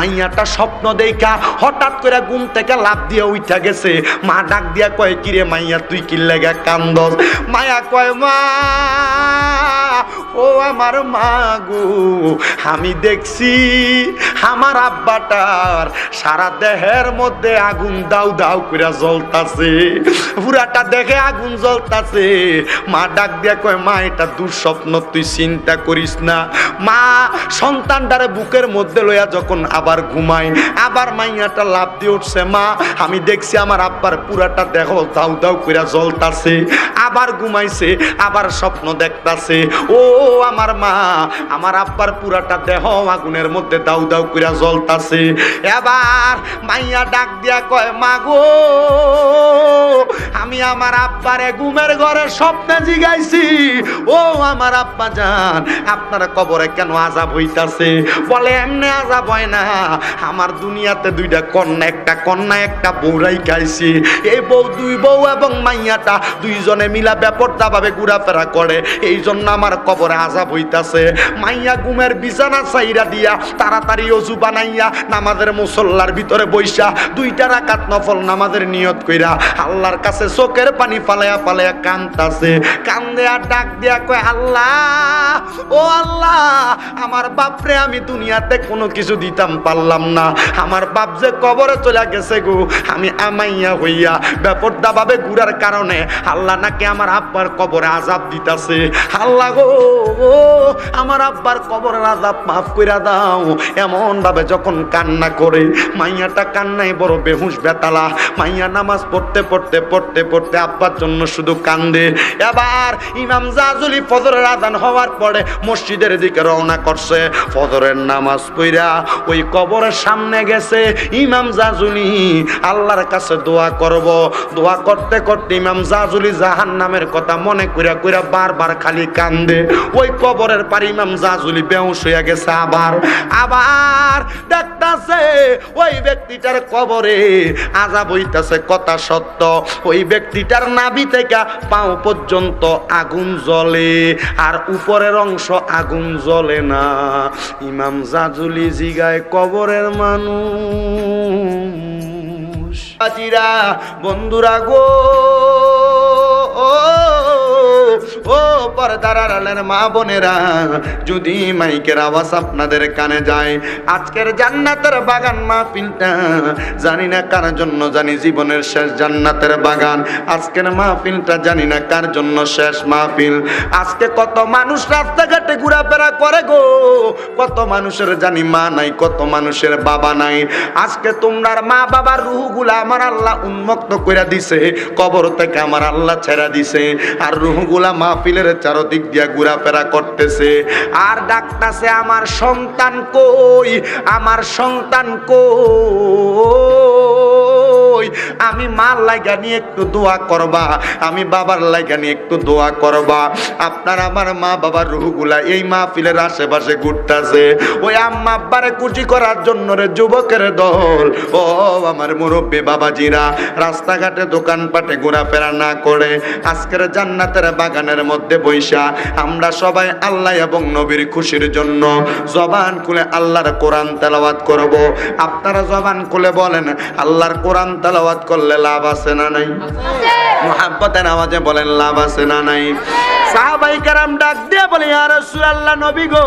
মাইয়াটা স্বপ্ন দেখা, হঠাৎ করে ঘুম থেকে লাভ দিয়ে উঠা গেছে। মা ডাক দিয়া কয়, কিরে মাইয়া, তুই কি গা কান্দস? মায়া কয়, মা ও আমার মা গো আমি দেখছি আমার আব্বাটার সারা দেহের মধ্যে আগুন দাউ দাউ করে জ্বলতাছে। পুরাটা দেখে আগুন জ্বলতাছে। মা ডাক দিয়া কয়, মা, এটা দুঃস্বপ্ন, তুই চিন্তা করিস না। মা সন্তানটারে বুকের মধ্যে লইয়া যখন আবার ঘুমায়, আবার মাইয়াটা লাভ দিয়ে উঠছে, মা, আমি দেখছি আমার আব্বার পুরাটা দেহ দাউ দাউ করে জ্বলতাছে। আবার ঘুমাইছে, আবার স্বপ্ন দেখতাছে। ও আমার মা, আমার আব্বার পুরাটা দেহ আগুনের মধ্যে দাউ দাউ করে জ্বলতাছে। এবার মাইয়া ডাক দিয়া কয়, মা গো, আমি আমার আব্বারে ঘুমের ঘরে স্বপ্নে জিগাইছি। ও আমার আব্বা জান, আপনার কবরে কেন আজাব হইতাছে? বলে, এমনি আজাব হয় না। আমার দুনিয়াতে দুইটা কন্যা, একটা কন্যা, একটা বউরাই খাইছি এই বউ, দুই বউ এবং মাইয়াটা দুইজনে মিলা ব্যাপারটা ভাবে ঘুরাফেরা করে। এই জন্য আমার কবরে আজাব হইতাছে। মাইয়া ঘুমের বিছানা চাইরা দিয়া তাড়াতাড়ি অজু বানাইয়া নামাজের মুসল্লার ভিতরে বইসা দুইটা রাকাত নফল নামাজের নিয়ত কইরা আল্লাহর কাছে চোখের পানি ফালায়া ফালায়া কান্দাছে কান্দে আর ডাক দিয়া কয়, আল্লাহ, ও আল্লাহ, আমার বাপরে আমি দুনিয়াতে কোনো কিছু দিতাম পারলাম না। আমার বাপ যে কবরে চলে গেছে গো, আমি আমাইয়া হইয়া ব্যাপারটা ভাবে ঘুরার কারণে আল্লাহ নাকি আমার আব্বার কবরে আজাব দিতাছে। আল্লাহ গো আমার আব্বার কবরের রাজা মাফ কইরা দাও। এমন ভাবে যখন কান্না করে, মাইয়াটা কান্নায় বড় বেহুশ বেতালা। মাইয়া নামাজ পড়তে পড়তে পড়তে পড়তে আব্বার জন্য শুধু কান্দে। এবার ইমাম জাজুলি ফজরের আদান হওয়ার পরে মসজিদের দিকে রওনা করছে। ফজরের নামাজ পইরা ওই কবরের সামনে গেছে ইমাম জাজুলি। আল্লাহর কাছে দোয়া করব। দোয়া করতে করতে ইমাম জাজুলি জাহান নামের কথা মনে কইরা কইরা বারবার খালি কান্দে। ওই কবরের পার ইমাম জাজুলি বেউস হইয়া গেছে আবার। আবার দেখতাছে ওই ব্যক্তিটার কবরে আজাব হইতাছে, কথা সত্য। ওই ব্যক্তিটার নাভি থেকে পাও পর্যন্ত আগুন জ্বলে, আর উপরের অংশ আগুন জ্বলে না। ইমাম জাজুলি জিগায় কবরের মানুষ। বন্ধুরা গো ও পর্দার আড়ালের মা বোনেরা, যদি মাইকের আওয়াজ আপনাদের কানে যায়, আজকের জান্নাতের বাগান মাহফিলটা জানি না কার জন্য, জানি জীবনের শেষ জান্নাতের বাগান। আজকের মাহফিলটা জানি না কার জন্য শেষ মাহফিল। আজকে কত মানুষ রাস্তাঘাটে ঘোরাফেরা করে গো, কত মানুষের জানি মা নাই, কত মানুষের বাবা নাই। আজকে তোমরার মা বাবার রুহগুলা আমার আল্লাহ উন্মুক্ত করে দিছে, কবর থেকে আমার আল্লাহ ছেড়া দিছে। আর রুহগুলা মাহফিলের চারদিক দিয়া ঘোরাফেরা করতেছে। আর ডাকতেছে আমার সন্তান কই? আমার সন্তান কই? আমি মার লাগা নিয়ে একটু দোয়া করবা, আমি বাবার লাগা নিয়ে একটু দোয়া করবা। আপনার আমার মা বাবার রুহগুলা এই মাহফিলের আশেপাশে ঘুরতাছে। ওই আম্মা আব্বারে কুচি করার জন্য রে যুবকের দল। ও আমার মুরব্বী বাবাজিরা, রাস্তাঘাটে দোকানপাটে ঘোরাফেরা না করে আজকের জান্নাতের বাগানের মধ্যে বৈশা আমরা সবাই আল্লাহ এবং নবীর খুশির জন্য জবান খুলে আল্লাহর কোরআন তেলাওয়াত করব। আপনারা জবান খুলে বলেন, আল্লাহর কোরআন তেলাওয়াত করলে লাভ আছে না নাই? মোহাব্বতের আওয়াজে বলেন লাভ আছে না নাই? সাহাবাই কারাম ডাক দিয়ে বলে ইয়া রাসূলুল্লাহ নবী গো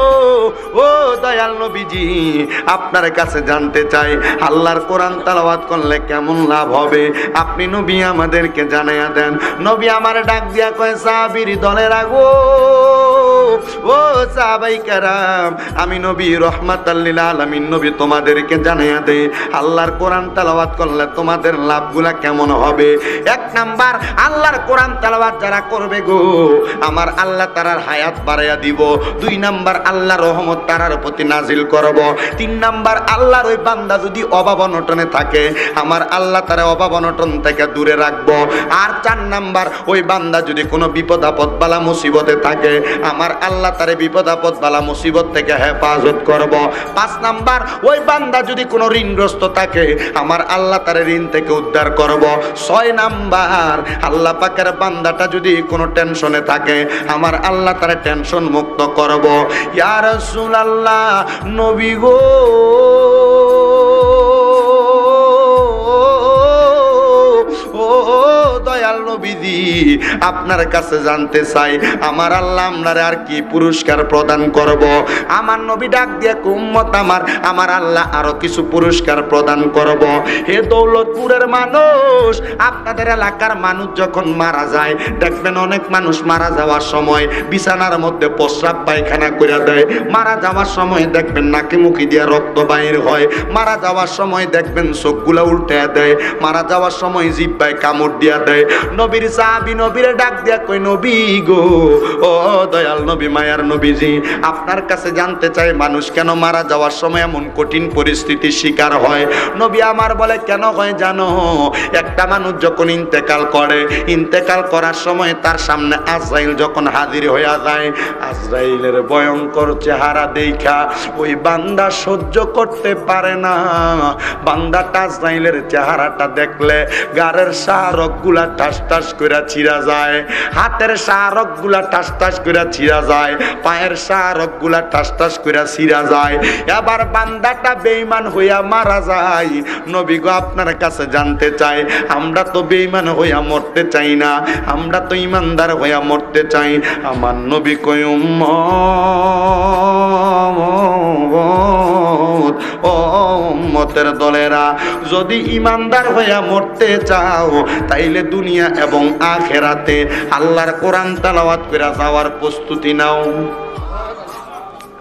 ও দয়াল নবীজি আপনার কাছে জানতে চাই আল্লাহর কোরআন তেলাওয়াত করলে কেমন লাভ হবে? আপনি নবী আমাদেরকে জানাইয়া দেন। নবী আমার ডাক দিয়া কয় সাহাবীর দলের আগো ও সাহাবাই কারাম আমি নবী রহমাতাল্লিল আলামিন নবী তোমাদেরকে জানাইয়া দে। আল্লাহর কোরআন তেলাওয়াত করলে তোমাদের লাভগুলা কেমন হবে? এক নাম্বার, আল্লাহর কোরআন তেলাওয়াত যারা করবে গো, আমার আল্লাহ তারার হায়াত বাড়াইয়া দিব। দুই নাম্বার আল্লাহ রহমত তারার প্রতি নাজিল করব। তিন নাম্বার, আল্লাহর ওই বান্দা যদি অভাব অনটনে থাকে, আমার আল্লাহ তারা অভাব অনটন থেকে দূরে রাখব। আর চার নাম্বার, ওই বান্দা যদি কোনো বিপদ আপদ বালা মুসিবতে থাকে, আমার আল্লাহ তারে বিপদ আপদ বালা মুসিবত থেকে হেফাজত করব। পাঁচ নাম্বার, ওই বান্দা যদি কোনো ঋণগ্রস্ত থাকে, আমার আল্লাহ তারে ঋণ থেকে উদ্ধার করব। ছয় নাম্বার, আল্লাহ পাকের বান্দাটা যদি কোনো টেনশনে থাকে, আমার আল্লাহ তারা টেনশন মুক্ত করব। ইয়ার আল্লাহ নবী গো! আপনার কাছে জানতে চাই, আমার আল্লাহ আপনার আর কি পুরস্কার প্রদান করব? আমার নবী ডাক দিয়ে উম্মত আমার আমার আল্লাহ আরও কিছু পুরস্কার প্রদান করব। হে দৌলতপুরের মানুষ, আপনাদের এলাকার মানুষ যখন মারা যায়, দেখবেন অনেক মানুষ মারা যাওয়ার সময় বিছানার মধ্যে প্রস্রাব পায়খানা করে দেয়। মারা যাওয়ার সময় দেখবেন নাকি মুখি দিয়ে রক্ত বাইর হয়। মারা যাওয়ার সময় দেখবেন চোখগুলা উল্টে দেয়। মারা যাওয়ার সময় জিব্বায় কামড় দিয়া দেয়। নবীর সাহাবি নবীরে ডাক দিয়া কই নবী গো, ও দয়াল নবী, মায়ার নবীজি, আপনার কাছে জানতে চাই মানুষ কেন মারা যাওয়ার সময় এমন কঠিন পরিস্থিতির শিকার হয়? নবী আমার বলে, কেন হয় জানো, একটা মানুষ যখন ইন্তেকাল করে, ইন্তেকাল করার সময় তার সামনে আজরাইল যখন হাজির হইয়া যায়, আজরাইলের ভয়ঙ্কর চেহারা দেখা ওই বান্দা সহ্য করতে পারে না। বান্দাটা আজরাইলের চেহারাটা দেখলে, গারের শাহরক গুলা ঠাস ঠাস করে ছিঁড়া যায়। হাতের শাহরকগুলা ঠাস ঠাস করে ছিঁড়া যায়। পায়ের শাহরকগুলা ঠাস ঠাস করে ছিঁড়া যায়। এবার বান্দাটা বেইমান হইয়া মারা যায়। নবী গো, আপনার কাছে জানতে চাই, আমরা তো বেইমান হইয়া মরতে চাই না। আমরা তো ইমানদার হইয়া মরতে চাই। আমার নবী ও উম্মতের দলেরা, যদি ইমানদার হইয়া মরতে চাও, তাইলে দুনিয়া এবং আখেরাতে আল্লাহর কোরআন তালাওয়াত করে যাওয়ার প্রস্তুতি নাও।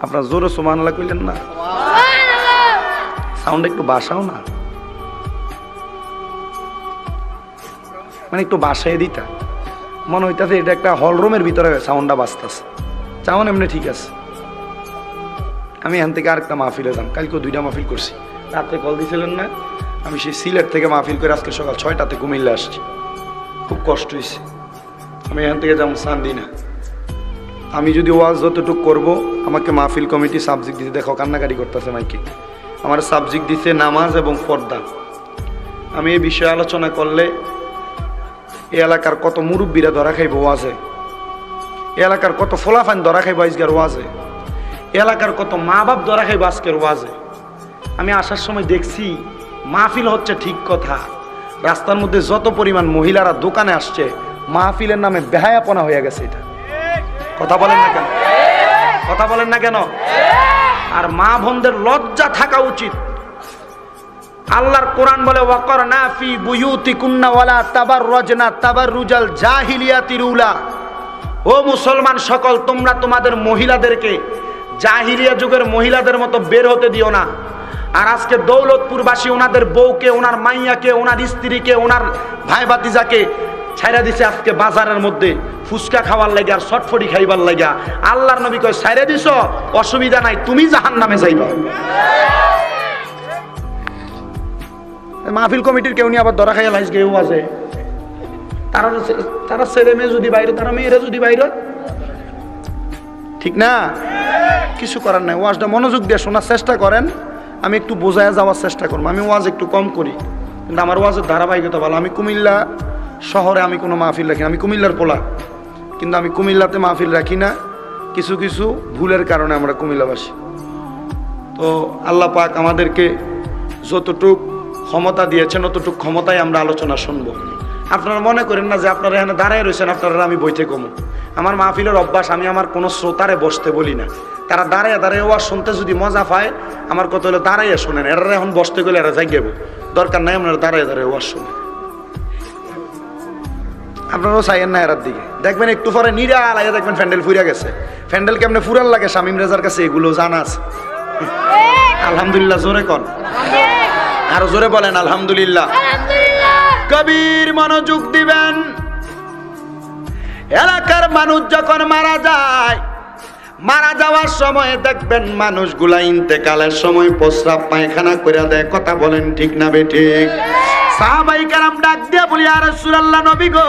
আপনার জোরে সুমান আল্লাহ কইলেন না? সাউন্ড একটু বাসাও না। মানে একটু বাসায় দিতা। মনে হইতাছে এটা একটা হল রুমের ভিতরে সাউন্ডটা বাজতেছে। চাউন এমনি ঠিক আছে। আমি এখান থেকে আরেকটা মাহফিলে যাম। কালকেও দুইটা মাহফিল করছি। রাত্রে কল দিয়েছিলেন না। আমি সেই সিলেট থেকে মাহফিল করে আজকে সকাল ছয়টাতে কুমিল্লা আসছি। খুব কষ্ট হয়েছে। আমি এখান থেকে যাব সান্দিনা। আমি যদি ওয়াজ যতটুক করব, আমাকে মাহফিল কমিটি সাবজেক্ট দিতে দেখো, কান্নাকাটি করতেছে মাইকে। আমার সাবজেক্ট দিছে নামাজ এবং পর্দা। আমি এই বিষয়ে আলোচনা করলে এ এলাকার কত মুরব্বীরা ধরা খাইব ওয়াজে। এলাকার কত ফোলাফান ধরা খাইব আজকের ওয়াজে। এলাকার কত মা বাপ ধরা খাইব আজকের ওয়াজে। আমি আসার সময় দেখছি মাহফিল হচ্ছে ঠিক কথা। রাস্তার মধ্যে যত পরিমাণ মহিলারা দোকানে আসছে, মাহফিলের নামে বেহায়াপনা হয়ে গেছে এটা। কথা বলেন না কেন? কথা বলেন না কেন? আর মা বোনদের লজ্জা থাকা উচিত। আল্লাহর কোরআন বলে ওয়াকর না ফি বুয়ুতি কুন্না ওয়ালা তাবার রজনা তাবার রুজাল জাহিলিয়াতির উলা ও মুসলমান সকল, তোমরা তোমাদের মহিলাদেরকে জাহিলিয়া যুগের মহিলাদের মতো বের হতে দিও না। আর আজকে দৌলতপুরবাসী ওনাদের বউকে, ওনার মাইয়াকে, ওনার স্ত্রীকে, ওনার ভাই ভাতিজাকে ছাইরা দিছে আজকে বাজারের মধ্যে। ফুচকা খাওয়ার লাগা আর চটফটি খাইবার লাগা। আল্লাহর নবী কয়, ছাইরা দিছ? অসুবিধা নাই, তুমি জাহান নামে যাইবা মাহফিল কমিটির কেউ নিয়ে আবার ধরা খাইয়া লাইস কেউ আছে। তারা তারা ছেলে মেয়ে যদি বাইরে, তারা মেয়েরা যদি বাইরে। ঠিক না? কিছু করার নাই। ওয়াজটা মনোযোগ দিয়ে শোনার চেষ্টা করেন। আমি একটু বোঝায় যাওয়ার চেষ্টা করব। আমি ওয়াজ একটু কম করি, কিন্তু আমার ওয়াজের ধারাবাহিকতা ভালো। আমি কুমিল্লা শহরে আমি কোনো মাহফিল রাখি না। আমি কুমিল্লার পোলা, কিন্তু আমি কুমিল্লাতে মাহফিল রাখি না। কিছু কিছু ভুলের কারণে আমরা কুমিল্লাবাসী। তো আল্লাহ পাক আমাদেরকে যতটুক ক্ষমতা দিয়েছেন, অতটুক ক্ষমতায় আমরা আলোচনা শুনব। আপনারা মনে করেন না যে আপনারা এখানে দাঁড়ায় রয়েছেন আপনারা আমি বইতে কমো। আমার মাহফিলের অভ্যাস আমি আমার কোনো শ্রোতারে বসতে বলি না। তারা দাঁড়ায় দাঁড়ায় ওয়াজ শুনতে যদি মজা পায় আমার কথা হলো দাঁড়াইয়া শোনেন এরা এখন বসতে গেলে এরা জাগিয়ে দরকার নাই আপনারা দাঁড়ায় দাঁড়ায় ওয়াজ শুনেন। আপনারাও চাইয়েন না এরার দিকে। দেখবেন একটু পরে নিরা আলাইয়া দেখবেন ফ্যান্ডেল ফুরিয়া গেছে। ফ্যান্ডেল কেমনে ফুরাল লাগে শামিম রেজার কাছে এগুলো জানা আছে। আলহামদুলিল্লাহ জোরে কন। আরও জোরে বলেন আলহামদুলিল্লাহ। কবির মনোযোগ দিবেন। এলাকার মানুষ যখন মারা যায় মারা যাওয়ার সময় দেখবেন মানুষগুলা ইন্তেকালের সময় প্রস্রাব পায়খানা করে দেয়। কথা বলেন ঠিক না বে ঠিক? সাহাবাই কারাম ডাক দিয়া বলি, আর সুরাল্লাহ নবী গো,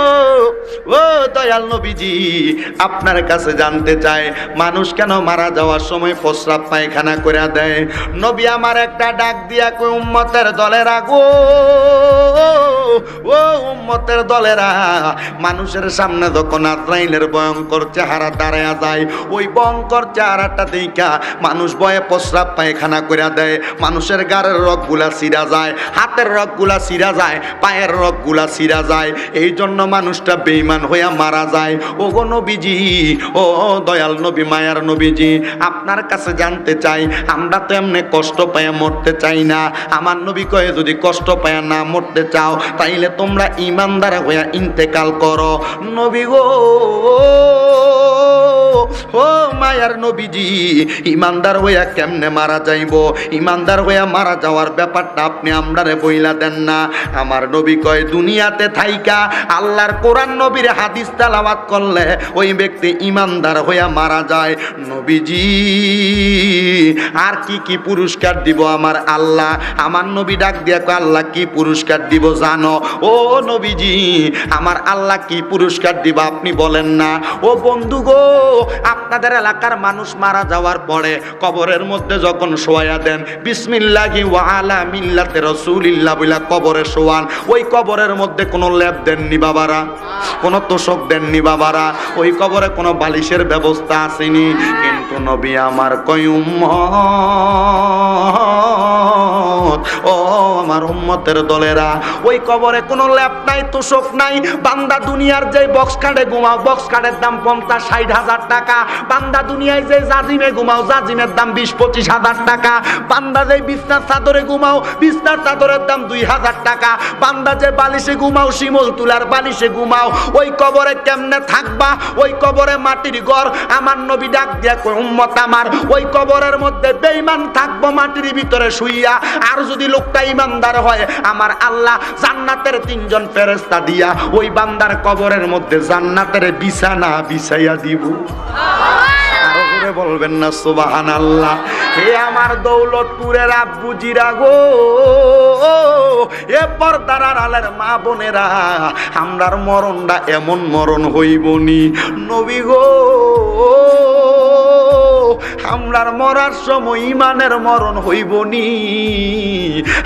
ও দয়াল নবীজি, আপনার কাছে জানতে চায় মানুষ কেন মারা যাওয়ার সময় প্রস্রাব পায়খানা করে দেয়? নবী আমার একটা ডাক দিয়া কই উম্মতের দলে রাখো ও উম্মতের দলেরা, মানুষের সামনে যখন আত্রাইলের ভয়ঙ্কর চেহারা দাঁড়ায়া যায়, ওই ভয়ঙ্কর চেহারাটা দেখা মানুষ ভয়ে প্রস্রাব পায়খানা করে দেয়। মানুষের গাড়ের রগগুলা সিরা যায়, হাতের রগগুলা সিরা যায়, পায়ের রগগুলা সিরা যায়। এই জন্য মানুষটা বেইমান হইয়া মারা যায়। ও গো নবীজি, ও দয়াল নবী, মায়ার নবীজি, আপনার কাছে জানতে চাই, আমরা তো এমনি কষ্ট পাইয়া মরতে চাই না। আমার নবী কয়ে যদি কষ্ট পাইয়া না মরতে চাও, তাইলে তোমরা ইমানদার হইয়া ইন্তেকাল করো। নবী গো ও মায়ার নবীজি, ইমানদার হইয়া কেমনে মারা যাইব? ইমানদার হইয়া মারা যাওয়ার ব্যাপারটা আপনি আমরারে বইলা দেন না। আমার নবী কয়, দুনিয়াতে থাইকা, আল্লাহর কোরআন নবীর হাদিস তালাবাত করলে ওই ব্যক্তি ইমানদার হইয়া মারা যায়। নবীজি, আর কি কি পুরস্কার দিব আমার আল্লাহ? আমার নবী ডাক দিয়া আল্লাহ কি পুরস্কার দিব জানো? ও নবীজি, আমার আল্লাহ কি পুরস্কার দিব আপনি বলেন না। ও বন্ধু গো আপনাদের এলাকার মানুষ মারা যাওয়ার পরে কবরের মধ্যে যখন শোয়া দেন, বিসমিল্লাহি ওয়ালা মিল্লাতে রাসূলিল্লাহ বইলা কবরে শোয়ান, ওই কবরের মধ্যে কোনো ল্যাব দেননি বাবারা, কোনো তোষক দেননি বাবারা, ওই কবরে কোনো বালিশের ব্যবস্থা আসেনি। কিন্তু নবী আমার কয় উম্মত। ও আমার উম্মতের দলেরা, ওই কবরে কোনো ল্যাপ নাই, তোষক নাই। বান্দা দুনিয়ার যে বক্স কার্ডে ঘুমাও বক্স কার্ডের দাম পঞ্চাশ, ষাট হাজার টাকা। বান্দা দুনিয়ায় যে জাজিমে ঘুমাও, জাজিমের দাম বিশ, পঁচিশ হাজার টাকা। বান্দা যে বিছনার চাদরে ঘুমাও, বিছনার চাদরের দাম দুই হাজার টাকা। বান্দা যে বালিশে ঘুমাও, শিমল তুলার বালিশে ঘুমাও, ওই কবরে কেমনে থাকবা? ওই কবরে মাটির ঘর, আমার নবী ডাক দিয়া উম্মত আমার। ওই কবরের মধ্যে বেঈমান থাকব, মাটির ভিতরে শুইয়া আর যদি লোকটা ইমানদার হয়, আমার আল্লাহ জান্নাতের তিনজন ফেরেস্তা দিয়া ওই বান্দার কবরের মধ্যে জান্নাতের বিছানা বিছাইয়া দিব। বলবেন না সুবাহান আল্লাহ হে আমার দৌলতপুরের আব্বু জিরা গো, এ পর্দার আলের মা বোনেরা, আমরার মরণটা এমন মরণ হইবনি। নবী গো আমরার মরার সময় ইমানের মরণ হইবনি।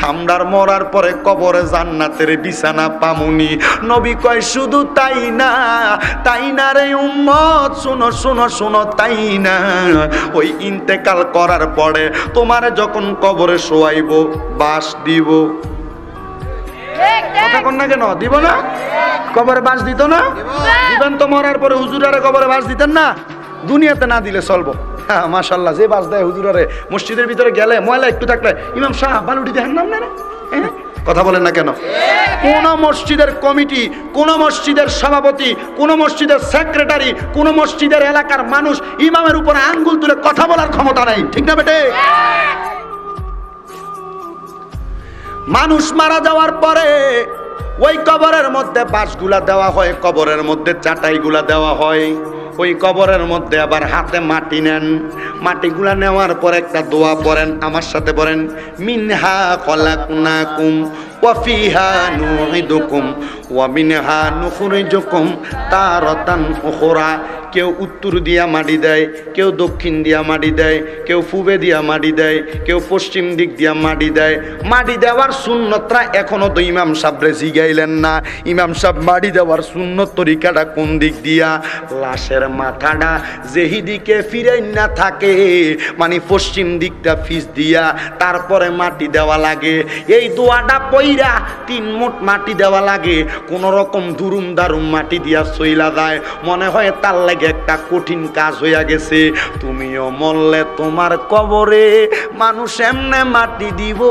আমরার মরার পরে কবরে জান্নাতের বিছানা পামুনি। নবী কয় শুধু তাই না তাই না রে উম্মত শুনো শুনো শুনো তাই না। ওই ইন্তেকাল করার পরে তোমার যখন কবরে শোয়াইব বাস দিব। কথা কন না কেন দিব না? কবরে বাস দিত না? দিবেন তো মরার পরে হুজুরারে কবরে বাস দিতেন না? দুনিয়াতে না দিলে চলবো। মাশাল্লাহ যে বাস দেয় হুজুরারে, মসজিদের ভিতরে গেলে ময়লা একটু থাকলে, ইমাম শাহ বালুটি দেখেন নাম না হ্যাঁ? কথা বলেন না কেন? কোন মসজিদের কমিটি, কোন মসজিদের সভাপতি, কোন মসজিদের সেক্রেটারি, কোন মসজিদের এলাকার মানুষ ইমামের উপরে আঙ্গুল তুলে কথা বলার ক্ষমতা নাই, ঠিক না বেটে? মানুষ মারা যাওয়ার পরে ওই কবরের মধ্যে বাঁশগুলা দেওয়া হয়, কবরের মধ্যে চাটাইগুলা দেওয়া হয়। ওই কবরের মধ্যে আবার হাতে মাটি নেন। মাটিগুলা নেওয়ার পর একটা দোয়া পড়েন, আমার সাথে বলেন মিনহা খলাকুনাকুম ওয়াফিহা নুইদুকুম ওয়া মিনহা নুখরিজুকুম তারাতান উখরা। কেউ উত্তর দিয়া মাটি দেয়, কেউ দক্ষিণ দিয়া মাটি দেয়, কেউ পূবে দিয়া মাটি দেয়, কেউ পশ্চিম দিক দিয়া মাটি দেয়। মাটি দেওয়ার শূন্যতরা এখনও তো ইমাম সাবরে জিগাইলেন না। ইমাম সাহেব মাটি দেওয়ার শূন্যত তরিকাটা কোন দিক দিয়া? লাশের মাথাটা যেহি দিকে ফিরাই না থাকে মানে পশ্চিম দিকটা ফিস দিয়া তারপরে মাটি দেওয়া লাগে। এই দোয়াটা পইরা তিন মুঠ মাটি দেওয়া লাগে। কোন রকম দুরুম দারুম মাটি দিয়া সইলা যায়। মনে হয় তার লাগে একটা কঠিন কাজ হইয়া গেছে। তুমিও মরলে তোমার কবরে মানুষ এমনে মাটি দিব।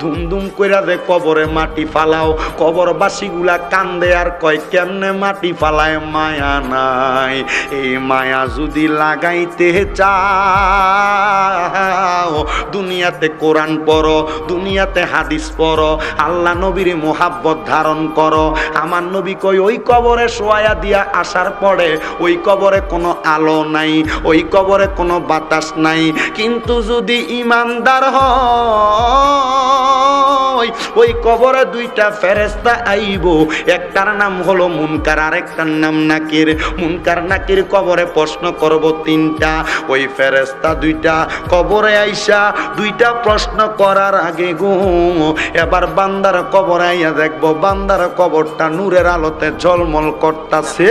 ধুমধুম কইরা যে কবরে মাটি ফালাও, কবরবাসীগুলা কান্দে আর কয়, কেমনে মাটি ফালায়? মায়া নাই। এই মায়া যদি লাগাইতে চাও, দুনিয়াতে কোরআন পড়ো, দুনিয়াতে হাদিস পড়ো, আল্লাহ নবীর মোহাব্বত ধারণ করো। আমার নবী কই, ওই কবরে শোয়া দিয়া আসার পরে ওই কবরে কোনো আলো নাই, ওই কবরে কোনো বাতাস নাই। কিন্তু যদি ইমানদার হয়, ওই কবরে দুইটা ফেরেস্তা আইব। একটার নাম হলো মুনকার, আরেকটার নাম নাকির। মুনকার, নাকির কবরে প্রশ্ন করব তিনটা। ওই ফেরেস্তা দুইটা কবরে আইসা দুইটা প্রশ্ন করার আগে গো এবার বান্দার কবরে আইয়া দেখব, বান্দার কবরটা নূরের আলোতে ঝলমল করতাছে।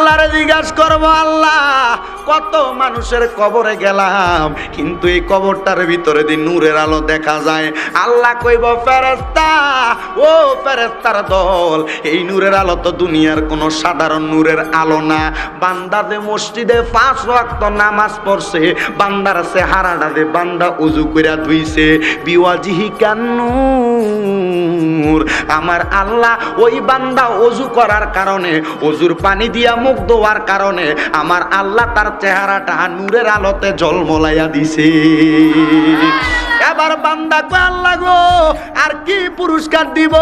আল্লাহরে জিজ্ঞাসা করব, আল্লাহ, কত মানুষের কবরে গেলাম, কিন্তু এই কবরটার ভিতরে দিন নূরের আলো দেখা যায়। আল্লাহ কইব ফেরেস্তা ও ফেরেস্তার দল, এই নূরের আলো তো দুনিয়ার কোনো সাধারণ নূরের আলো না। বান্দাদে মসজিদে পাঁচ ওয়াক্ত নামাজ পড়ছে, বান্দার চেহারাটা দে বান্দা উজু কইরা ধুইছে। বিওয়াজিহি কান্নুর আমার আল্লাহ ওই বান্দা অজু করার কারণে অজুর পানি দিয়া মুখ ধোয়ার কারণে আমার আল্লাহ তার চেহারাটা নূরের আলোতে জলমলাইয়া দিছে। এবার বান্দা কো আল্লাহ গো আর কি পুরস্কার দিব?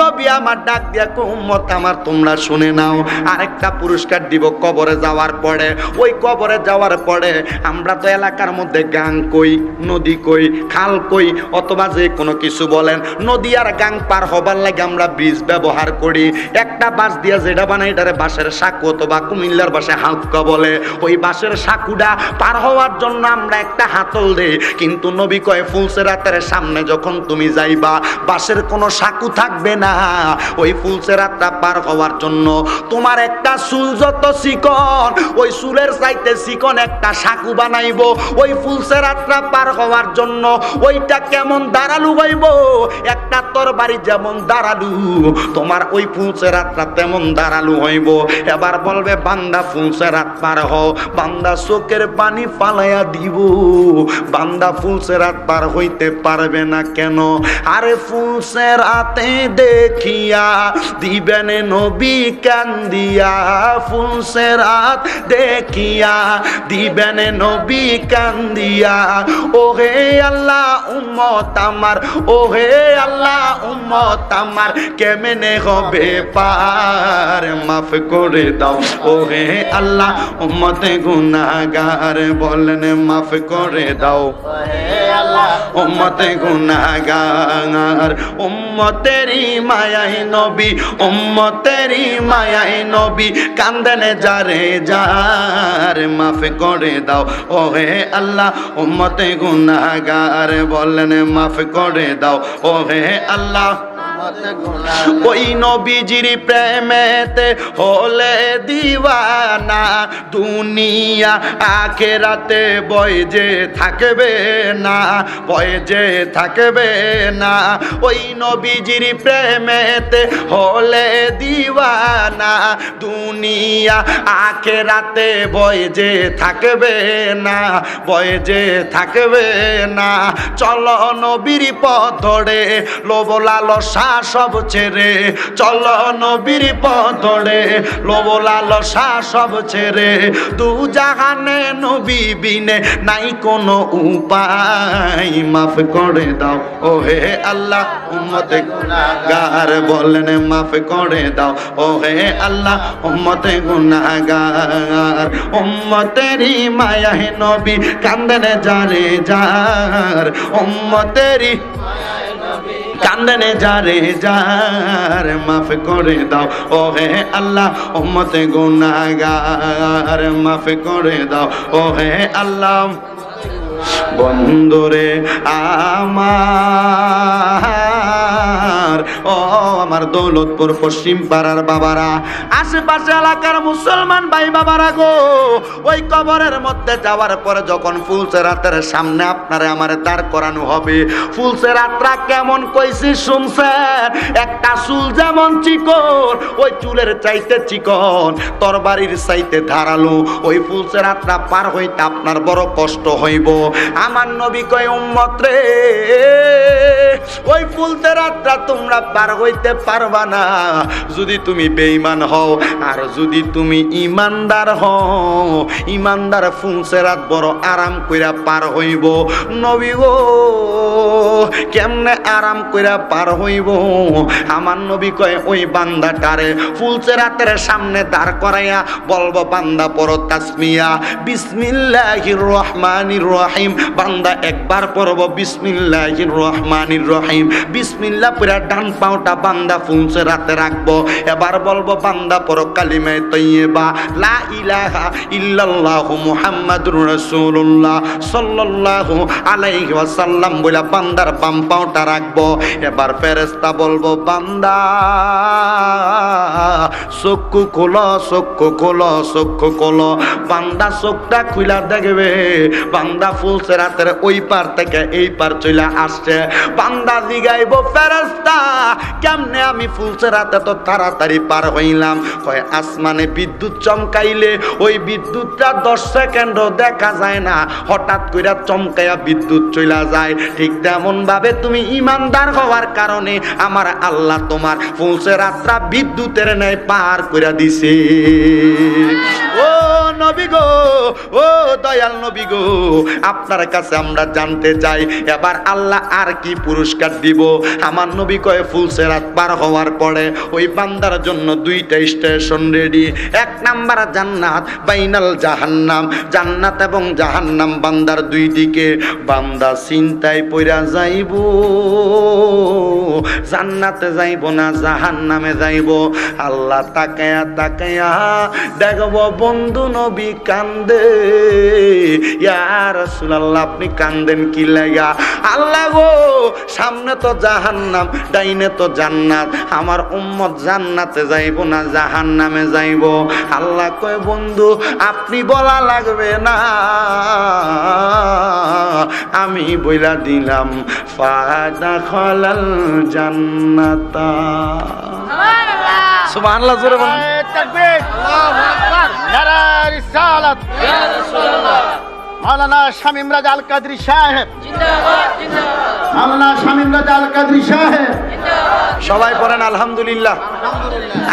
নবী আমার ডাক দিয়া কো, উম্মত আমার, তোমরা শুনে নাও। আরেকটা পুরস্কার দিব কবরে যাওয়ার পরে। ওই কবরে যাওয়ার পরে আমরা তো এলাকার মধ্যে গাং কই, নদী কই, খাল কই, অথবা যে কোনো কিছু বলেন, নদী আর গাং পার হবার লাগে আমরা বীজ ব্যবহার করি। একটা বাস দিয়া যেটা বানাই, এটারে বাঁশের সাঁকু অথবা কুমিল্লার বাসে হালকা বলে। ওই বাঁশের সাঁকুটা পার হওয়ার জন্য আমরা একটা হাতল দেই, কিন্তু নবী কয় ফুলসেরাতের সামনে যখন তুমি যাইবা, বাঁশের কোনো সাঁকু থাকবে না। ওই ফুলসেরাতটা পার হওয়ার জন্য তোমার একটা চুল যত চিকন, ওই চুলের চাইতে চিকন একটা সাঁকু বানাইবো। ওই ফুলসেরাতটা পার হওয়ার জন্য ওইটা কেমন দাঁড়ালু হইব একটা তরবারি যেমন দাঁড়ালু, তোমার ওই ফুলসেরাতটা তেমন দাঁড়ালু হইব এবার বলবে, বান্দা ফুলসেরাত পার হও। বান্দা চোখের পানি ফালাইয়া দিব। বান্দা ফুলসেরাত পার হইতে পারবে না কেন? আরে ফুলসের আতে দেখিয়া, দিবেন নবী কান্দিয়া। ফুলসেরাত দেখিয়া, দিবেন নবী কান্দিয়া। ও হে আল্লাহ উম্মত আমার ও হে আল্লাহ উম্মত আমার, কেমনে হবে পার? মাফ করে দাও। ও হে আল্লাহ উম্মতে গুনাহগার, বলেন মাফ করে দাও। উম্মতে গুনাগার উম্মতেরই মায়াই নবী, উম্মতেরই মায়াই নবী, কান্দেনে যারে যার, মাফ করে দাও ও হে আল্লাহ। উম্মতে গুনাগার বলেন মাফ করে দাও ও হে আল্লাহ। ওই নবীজির প্রেমেতে হলে দিওয়ানা, দুনিয়া আখেরাতে বয় যে থাকবে না, বয় যে থাকবে না। ওই নবীজির প্রেমেতে হলে দিওয়ানা, দুনিয়া আখেরাতে বয় যে থাকবে না, বয় যে থাকবে না। চলো নবীর পথ ধরে, লোভ লালসা সব ছেড়ে, চলো নবীর পথ ধরে লোভ লালসা সব ছেড়ে, দু জাহানে নবী বিনে নাই কোনো উপায়। মাফ করে দাও ও হে আল্লাহ, উম্মতে গুনাহগার বলেন মাফ করে দাও ও হে আল্লাহ, উম্মতে গুনাহগার। উম্মতেরই মায়া হে নবী কান্দেন যারে যার উম্মতেরই কান্দনে যারে যার, মাফ করে দাও। ও হে আল্লাহ, উম্মতে গুনাগার মাফ করে দাও। ও হে আল্লাহ, বন্ধুরে আমার। ও আমার দৌলতপুর পশ্চিম পাড়ার বাবারা। আশেপাশে এলাকার মুসলমান ভাই বাবারা গো, ওই কবরের মধ্যে যাওয়ার পরে যখন ফুলসে রাতের সামনে আপনারে আমার দাঁড় করানো হবে, ফুলসে রাতরা কেমন কইছি শুনছেন? একটা চুল যেমন চিকন, ওই চুলের চাইতে চিকন। তরবারির চাইতে ধারালো, ওই ফুলসে রাতরা পার হইতে আপনার বড় কষ্ট হইব। আমার নবী কয়, উম্মত রে, ওই ফুলতে রাতটা তোমরা পার হইতে পারবা না। যদি তুমি বেঈমান হও, আর যদি তুমি ইমানদার হও ইমানদার ফুলসে রাত বড় আরাম কইরা পার হইব। নবী গো, কেমনে আরাম কইরা পার হইব? আমার নবী কয়, ওই বান্দাটারে ফুলসে রাতের সামনে দাঁড় করাইয়া, বলব বান্দা পর তাসমিয়া। বিসমিল্লাহির রহমানির রহিম। বান্দা একবার পড়ব বিসমিল্লাহির রহমানির রহিম। বিসমিল্লাহ পুরা ডান পাওটা বান্দা ফুলসে রাতে রাখব। এবার বলব বান্দা পর কালিমায়ে তৈয়বা। লা ইলাহা ইল্লাল্লাহু মুহাম্মাদুর রাসূলুল্লাহ সাল্লাল্লাহু আলাইহি ওয়াসাল্লাম বলে বান্দার বাম পাওটা রাখব। এবার ফেরেশতা বলব বান্দা। চক্ষু খোলো খোলো খোলো। বান্দা খুইলা দেখবে। বান্দা ফুলছে রাতের ওই পার থেকে এই পার চলে আসছে। বান্দা কেমনে আমি ফুলছে রাতে তো তাড়াতাড়ি পার হইলাম? কয়, আসমানে বিদ্যুৎ চমকাইলে, ওই বিদ্যুৎটা দশ সেকেন্ডও দেখা যায় না। হঠাৎ কইরা চমকাইয়া বিদ্যুৎ চইলা যায়। ঠিক তেমন ভাবে তুমি ইমানদার হওয়ার কারণে আমার আল্লাহ তোমার ফুলছে রাত্রা বিদ্যুতের ন্যায় পার কইরা দিছে। ও নবী গো, ও দয়াল নবী গো, আপনার কাছে আমরা জানতে চাই, এবার আল্লাহ আর কি পুরস্কার দিব? আমার নবী কয়ে ফুলসে রাত পার হওয়ার পরে ওই বান্দার জন্য দুইটা স্টেশন রেডি। এক নাম্বার জান্নাত, বাইনাল জাহান্নাম। জান্নাত এবং জাহান্নাম বান্দার দুই দিকে বান্দা চিন্তায় পইরা যাইব। জান্নাতে যাইব না জাহান নামে যাইব। আল্লাহ তাকায়া তাকায়া দেখব, বন্ধু নবী কান্দে। ইয়া রাসূলুল্লাহ, আপনি কান্দেন কি লাগা আল্লাহ গো, সামনে তো জাহান্নাম, ডাইনে তো জান্নাত। আমার উম্মত জান্নাতে যাইব না জাহান নামে যাইব। আল্লাহ কয়, বন্ধু, আপনি বলা লাগবে না। আমি বইলা দিলাম ফাদা খলাল জান্নাতা। সুবহানাল্লাহ। জোরে বলেন। তাকবীর। আল্লাহু আকবার। নারায়ে রিসালাত। মাওলানা শামীম রাজা আল কাদরি সাহেব মাওলানা শামীম রাজা আল কাদরি সাহেব সবাই পড়েন আলহামদুলিল্লাহ।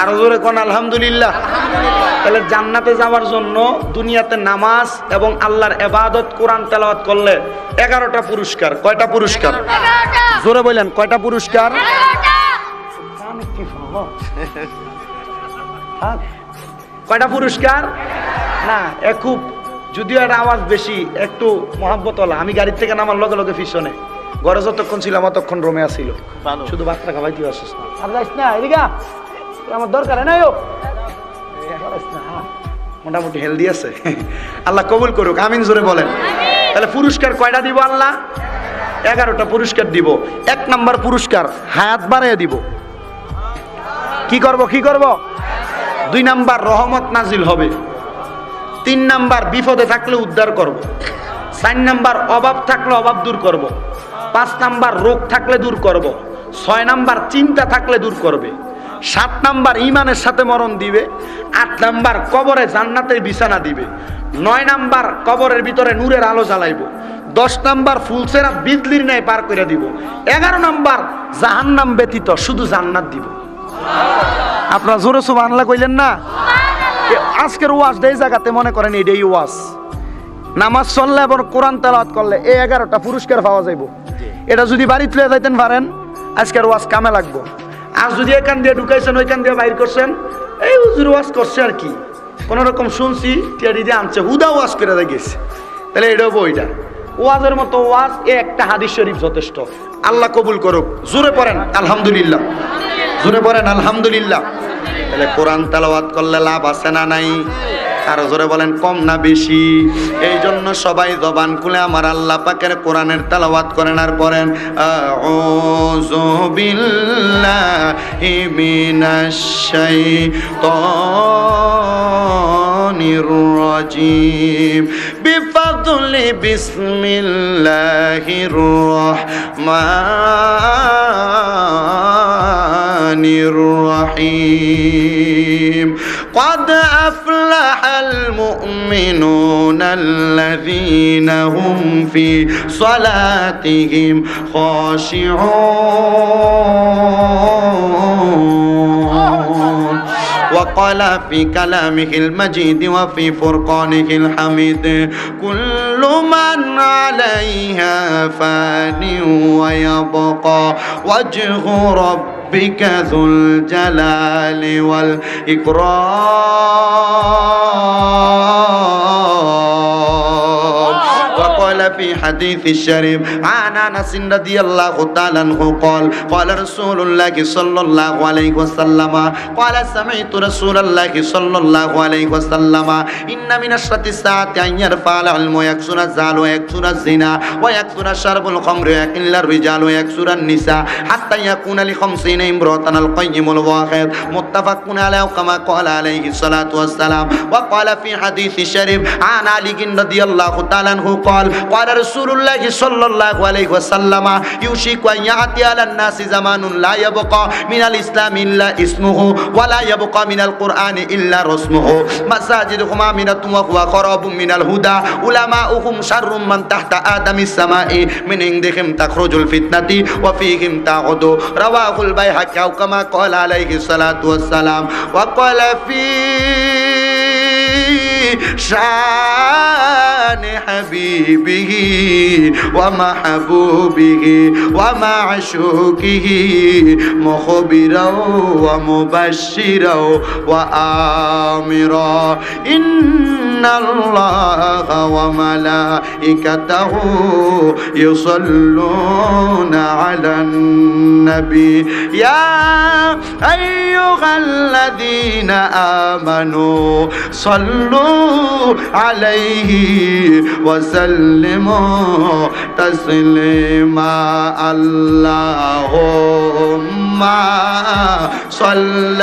আরও জোরে কোন আলহামদুলিল্লাহ। তাহলে জান্নাতে যাওয়ার জন্য দুনিয়াতে নামাজ এবং আল্লাহর এবাদত কোরআন তেলাওয়াত করলে এগারোটা পুরস্কার। কয়টা পুরস্কার? জোরে বললেন কয়টা পুরস্কার? হ্যাঁ? কয়টা পুরস্কার? না এ খুব যদিও এটা আওয়াজ বেশি একটু মহাব্বত আমি গাড়ির থেকে নামার লগে লগে পিছনে ঘরে যতক্ষণ ছিলাম ততক্ষণ রোমে আসিল। শুধু বাচ্চা খাবাই তুই আসিস না। আর যাইস না এদিকে। আমার দরকার নাই ও। মোটামুটি হেলদি আছে। আল্লাহ কবুল করুক আমিন জোরে বলেন। তাহলে পুরস্কার কয়টা দিব আল্লাহ? এগারোটা পুরস্কার দিব। এক নাম্বার পুরস্কার হায়াত বাড়াইয়া দিব। কি করব কি করব? দুই নাম্বার রহমত নাজিল হবে। তিন নাম্বার বিপদে থাকলে উদ্ধার করব। চার নাম্বার অভাব থাকলে অভাব দূর করব। পাঁচ নাম্বার রোগ থাকলে দূর করব। ছয় নাম্বার চিন্তা থাকলে দূর করবে। সাত নাম্বার ইমানের সাথে মরণ দিবে। আট নাম্বার কবরে জান্নাতের বিছানা দিবে। নয় নাম্বার কবরের ভিতরে নূরের আলো জ্বালাইব। দশ নাম্বার ফুলসেরা বিজলির ন্যায় পার করে দিব। এগারো নাম্বার জাহান্নাম ব্যতীত শুধু জান্নাত দিব। আপনার জোরে সুবাহ আনলা কইলেন না? আজকের ওয়াজ এই জায়গাতে মনে করেন এটাই ওয়াজ। নামাজ চললে এবং কোরআন তেলাওয়াত করলে এই এগারোটা পুরস্কার পাওয়া যাইব। এটা যদি বাড়ি তুলে যাইতেন পারেন আজকের ওয়াজ কামে লাগবো। আর যদি এখান দিয়ে ঢুকাইছেন ওইখান দিয়ে বাইর করছেন এই হুজুর ওয়াজ করছে আর কি। কোন রকম শুনছি টিয়ারি দিয়ে আনছে হুদা ওয়াজ করে দিয়ে গেছে। তাহলে এটাও বইটা ওয়াজের মতো ওয়াজ এ একটা হাদিস শরীফ যথেষ্ট। আল্লাহ কবুল করুক। জোরে পড়েন আলহামদুলিল্লাহ। জোরে বলেন, আলহামদুলিল্লাহ। তাহলে কোরআন তেলাওয়াত করলে লাভ আছে না নাই? আর জোরে বলেন, কম না বেশি? এই জন্য সবাই জবান খুলে আমার আল্লাহ পাকের কোরআনের তালাবাত করেন আর পড়েন জবিল্লা মিনাশ الشيطان الرجيم بفضل بسم الله الرحمن الرحيم قد أفلح المؤمنون الذين هم في صلاتهم خاشعون وقال في كلامه المجيد وفي فرقانه الحميد كل من عليها فان ويبقى وجه ربك ذو الجلال والإكرام. وقال في حديث الشريف عن أنس رضي الله تعالى عنه قال قال رسول الله صلى الله عليه وسلم قال سمعت رسول الله صلى الله عليه وسلم إن من اشرط الساعة أن يرفع العلم ويكثر الزال ويكثر الزنا ويكثر شرب الخمر ويقل الرجال ويكثر النساء حتى يكون لخمسين امرأة القيم الواحد. متفق عليه كما قال عليه الصلاة والسلام. وقال في حديث الشريف عن علي رضي الله تعالى عنه قال قال رسول الله صلى الله عليه وسلم يوشك أن يأتي على الناس زمان لا يبقى من الإسلام إلا اسمه ولا يبقى من القرآن إلا رسمه. مساجدهم آمنة وهو خراب من الهدى. علماؤهم شر من تحت آدم السماء من عندهم تخرج الفتنة وفيهم تعود. رواه البيهقي كما قال عليه الصلاة والسلام. وقال في شان حبيبه ومحبوبه ومعشوقه مخبرا ومبشرا وآمرا. إن الله وملائكته يصلون على النبي. يا أيها الذين آمنوا صلوا عليه وسلموا تسليما اللهم صل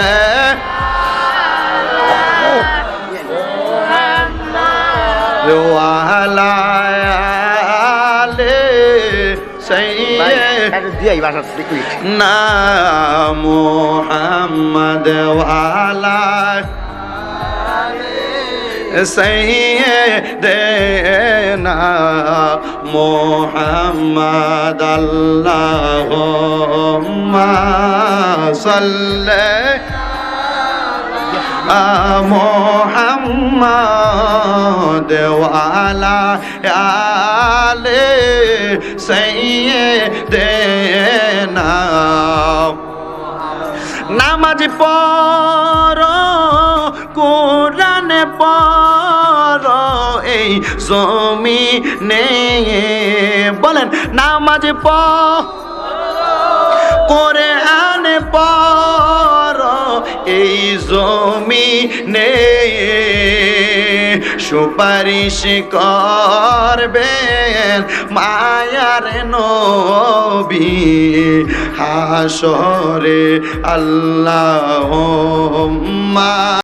وعلى آل سيدنا محمد وعلى سيدنا محمد اللهم صل محمد وعلى آل سيدنا নামাজ পড় এই জমিনে বলেন, নামাজ পড়, কোরআন পর এই জমিনে সুপারিশ করবেন মায়ার নবী। হাসরে আল্লাহ